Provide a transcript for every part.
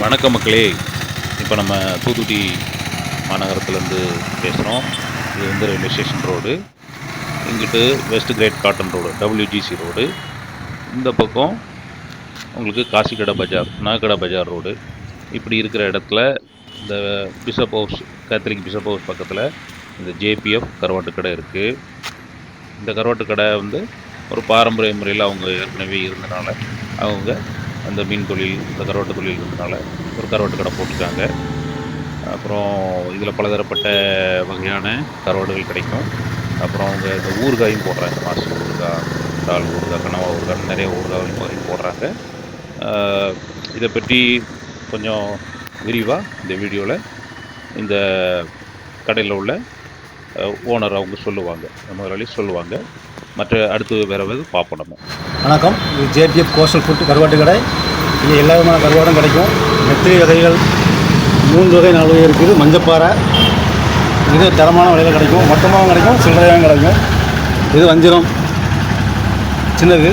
வணக்கம் மக்களே. இப்போ நம்ம தூத்துக்குடி மாநகரத்துலேருந்து பேசுகிறோம் இது வந்து ரயில்வே ஸ்டேஷன் ரோடு இங்கிட்டு west great cotton road WGC road இந்த பக்கம் உங்களுக்கு காசிக்கடை பஜார் நாகக்கடை பஜார் ரோடு இப்படி இருக்கிற இடத்துல இந்த bishop house catholic bishop house பக்கத்தில் இந்த ஜேபிஎஃப் கருவாட்டு கடை இருக்குது இந்த கருவாட்டு கடை வந்து ஒரு பாரம்பரிய முறையில் அவங்க ஏற்கனவே இருந்தனால அவங்க அந்த மீன் தொழில் இந்த கருவாட்டு தொழில் இருந்தனால ஒரு கருவாட்டு கடை போட்டிருக்காங்க. அப்புறம் இதில் பலதரப்பட்ட வகையான கருவாடுகள் கிடைக்கும். அப்புறம் அவங்க இந்த ஊறுகாயும் போடுறாங்க. மாசு ஊறுகாய் தால் ஊறுகாய் கனவா ஊறுகாய் நிறைய ஊறுகாய் மாதிரி போடுறாங்க. இதை பற்றி கொஞ்சம் விரிவாக இந்த வீடியோவில் இந்த கடையில் உள்ள ஓனர் அவங்க சொல்லுவாங்க. முதலாளி சொல்லுவாங்க. மற்ற அடுத்து வேறு எதாவது பார்ப்போம் நம்ம. வணக்கம். இது ஜேபிஎஃப் கோஸ்டல் ஃபுட் கருவாட்டு கடை. இங்கே எல்லா விதமான கருவாடும் கிடைக்கும். நெத்திலி வகைகள் மூன்று வகை நாலு வகை இருக்குது. மஞ்சப்பாறை. இது தரமான விலையில் கிடைக்கும். மொத்தமாகவும் கிடைக்கும். சில்லறையாகவும் கிடைக்கும். இது வஞ்சிரம். சின்னது.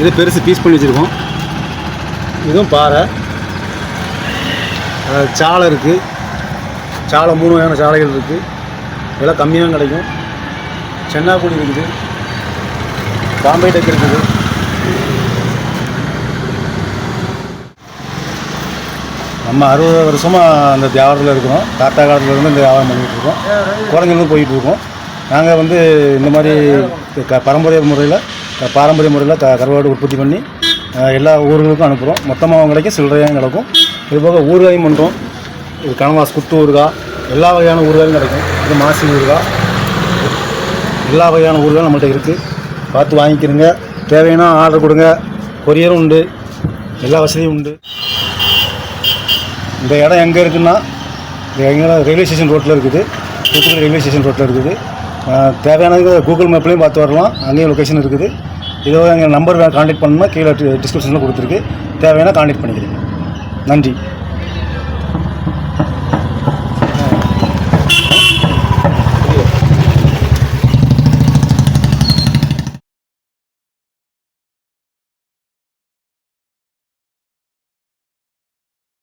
இது பெருசு பீஸ் பண்ணி வச்சுருக்கோம். இதுவும் பாறை. சாலை இருக்குது சாலை மூணு வகையான சாலைகள் இருக்குது விலை கம்மியாகவும் கிடைக்கும். சென்னாக்குடி இருக்குது. பாம்பே டெக் இருக்குது? நம்ம அறுபது வருஷமாக அந்த வியாபாரத்தில் இருக்கிறோம். தாத்தா காலத்துலேருந்து இந்த வியாபாரம் பண்ணிகிட்டு இருக்கோம். குறைஞ்சிருந்து போயிட்டு நாங்கள் வந்து இந்த மாதிரி க பரம்பரை முறையில் பாரம்பரிய முறையில் க கருவாடு உற்பத்தி பண்ணி எல்லா ஊர்களுக்கும் அனுப்புகிறோம் மொத்தமாகவும் கிடைக்கும் சில்லறையாகவும் கிடைக்கும் இது போக ஊறுகாயும் பண்ணுறோம் இது கனவாஸ் குத்து ஊறுகாய் எல்லா வகையான ஊறுகாயும் கிடைக்கும். இது மாசி ஊறுகாய் எல்லா வகையான ஊர்களும் நம்மள்கிட்ட இருக்குது பார்த்து வாங்கிக்கிறங்க தேவையான ஆர்டர் கொடுங்க. கொரியரும் உண்டு. எல்லா வசதியும் உண்டு. இந்த இடம் எங்கே இருக்குன்னா எங்கே ரயில்வே ஸ்டேஷன் ரோட்டில் இருக்குது. தூத்துக்குடி ரயில்வே ஸ்டேஷன் ரோட்டில் இருக்குது. தேவையானது கூகுள் மேப்லேயும் பார்த்து வரலாம். அங்கேயும் லொக்கேஷன் இருக்குது. இதோ எங்கள் நம்பர் கான்டாக்ட் பண்ணணும்னா கீழே டிஸ்கிரிப்ஷனில் கொடுத்துருக்கு. தேவையான கான்டாக்ட் பண்ணிக்கிறீங்க. நன்றி.